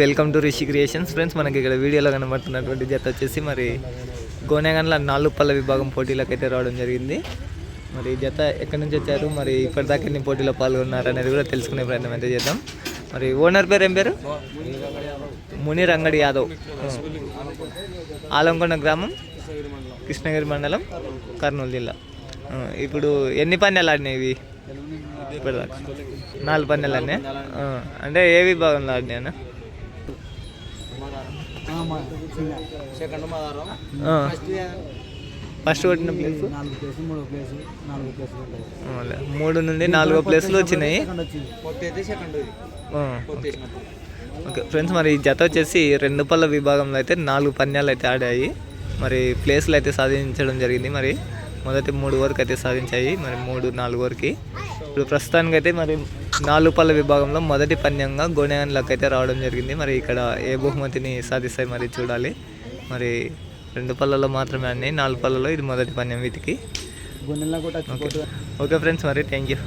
Welcome to Rishi creations friends మనకి ఇక్కడ వీడియోలో కనబడుతున్నటువంటి జత వచ్చేసి మరి గోనెగండ్ల నాలుగు పళ్ళ విభాగం పోటీలకు అయితే రావడం జరిగింది. మరి ఈ జత ఎక్కడి నుంచి వచ్చారు? మరి ఇప్పటిదాకా ఎన్ని పోటీలో పాల్గొన్నారు అనేది కూడా తెలుసుకునే ప్రయత్నం అయితే చేద్దాం. మరి ఓనర్ పేరు ఏం పేరు? మునీర్ అంగడి యాదవ్ ఆలంకొండ గ్రామం కృష్ణగిరి మండలం కర్నూలు జిల్లా. ఇప్పుడు ఎన్ని పన్నెలు ఆడినాయి ఇవి? ఇప్పటిదాకా. నాలుగు పందాలు ఆడినాయి? అంటే ఏ విభాగంలో ఆడినాయి అన్న సెకండ్ మాదారం ఆ. ఫస్ట్ కొట్టిన ప్లేస్ నాలుగు ప్లేస్ మూడో ప్లేస్ నాలుగో ప్లేస్ ఉంటాయి. మూడు నుండి నాలుగో ప్లేస్లు వచ్చినాయి. ఓకే. ఫ్రెండ్స్ మరి జత వచ్చేసి రెండు పళ్ళ విభాగంలో అయితే నాలుగు పంద్యాలు అయితే ఆడాయి. మరి ప్లేస్లు అయితే సాధించడం జరిగింది. మరి మొదటి మూడు వరకు అయితే సాధించాయి. మరి మూడు నాలుగు వరకు. ఇప్పుడు ప్రస్తుతానికి అయితే మరి నాలుగు పళ్ళ విభాగంలో మొదటి పంద్యంగా గోనెగన్లకు అయితే రావడం జరిగింది. మరి ఇక్కడ ఏ బహుమతిని సాధిస్తాయి మరి చూడాలి. మరి రెండు పళ్ళలో మాత్రమే ఆడినాయి నాలుగు పళ్ళలో ఇది మొదటి పందెం వీటికి. ఓకే ఫ్రెండ్స్ మరి థ్యాంక్ యూ.